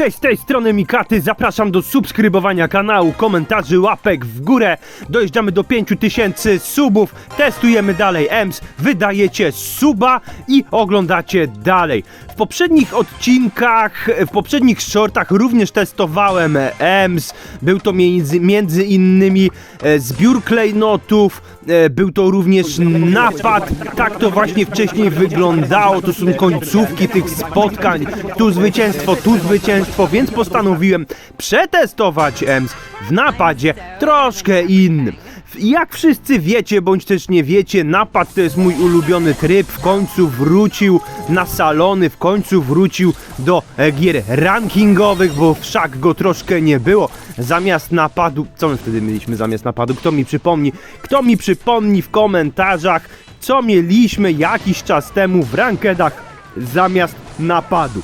Cześć, z tej strony Mikaty, zapraszam do subskrybowania kanału, komentarzy, łapek w górę. Dojeżdżamy do 5000 subów, testujemy dalej EMS, wydajecie suba i oglądacie dalej. Poprzednich odcinkach, w poprzednich shortach również testowałem EMS. Był to między, między innymi e, zbiór klejnotów, e, był to również napad. Tak to właśnie wcześniej wyglądało. To są końcówki tych spotkań. Tu zwycięstwo, tu zwycięstwo, więc postanowiłem przetestować EMS w napadzie troszkę innym. Jak wszyscy wiecie, bądź też nie wiecie, napad to jest mój ulubiony tryb. W końcu wrócił na salony, w końcu wrócił do e, gier rankingowych, bo wszak go troszkę nie było. Zamiast napadu, co my wtedy mieliśmy zamiast napadu? Kto mi przypomni? Kto mi przypomni w komentarzach, co mieliśmy jakiś czas temu w rankedach zamiast napadu?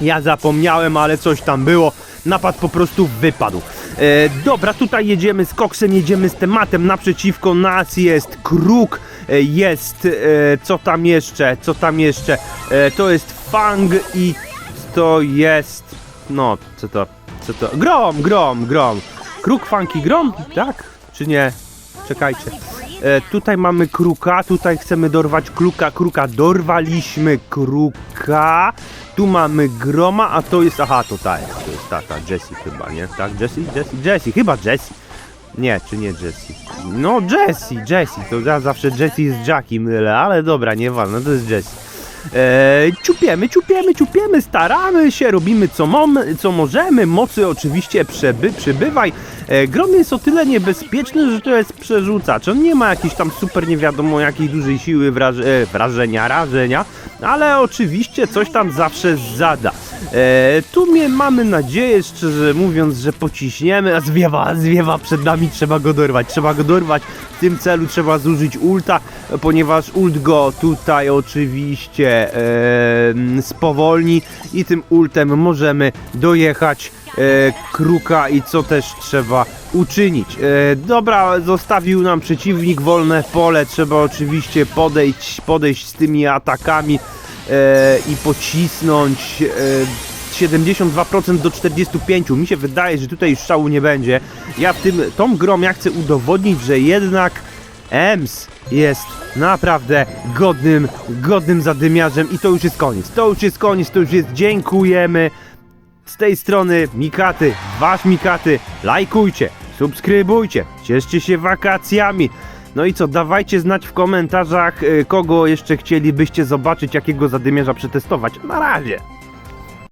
Ja zapomniałem, ale coś tam było. Napad po prostu wypadł. E, dobra, tutaj jedziemy z koksem, jedziemy z tematem. Naprzeciwko nas jest kruk, e, jest. E, co tam jeszcze? Co tam jeszcze? E, to jest fang i to jest. No, co to? Co to? Grom, grom, grom. Kruk, i grom? Tak? Czy nie? Czekajcie. E, tutaj mamy kruka, tutaj chcemy dorwać kruka, kruka dorwaliśmy kruka. Tu mamy groma, a to jest, aha, to ta jest, to jest ta, ta Jessie chyba, nie? Tak, Jessie, Jessie, Jessie, chyba Jessie. Nie, czy nie Jessie? No Jessie, Jessie, to ja zawsze Jessie z Jackie mylę, ale dobra, nieważne, to jest Jessie. E, ciupiemy, ciupiemy, ciupiemy, staramy się, robimy co, mom, co możemy, mocy oczywiście przeby, przybywaj. E, Grom jest o tyle niebezpieczny, że to jest przerzucacz. On nie ma jakiejś tam super nie wiadomo jakiej dużej siły wraż e, wrażenia, rażenia, ale oczywiście coś tam zawsze zada. E, tu mnie mamy nadzieję, szczerze mówiąc, że pociśniemy, a zwiewa, zwiewa przed nami, trzeba go dorwać, trzeba go dorwać. W tym celu trzeba zużyć ulta, ponieważ ult go tutaj oczywiście e, spowolni i tym ultem możemy dojechać e, kruka i co też trzeba uczynić. E, dobra, zostawił nam przeciwnik wolne pole, trzeba oczywiście podejść, podejść z tymi atakami i pocisnąć e, 72% do 45%. Mi się wydaje, że tutaj już szału nie będzie. Ja w tym, tą grą ja chcę udowodnić, że jednak EMS jest naprawdę godnym, godnym zadymiarzem i to już jest koniec. To już jest koniec, to już jest dziękujemy. Z tej strony Mikaty, wasz Mikaty, lajkujcie, subskrybujcie, cieszcie się wakacjami. No i co, dawajcie znać w komentarzach, y, kogo jeszcze chcielibyście zobaczyć, jakiego zadymiarza przetestować. Na razie!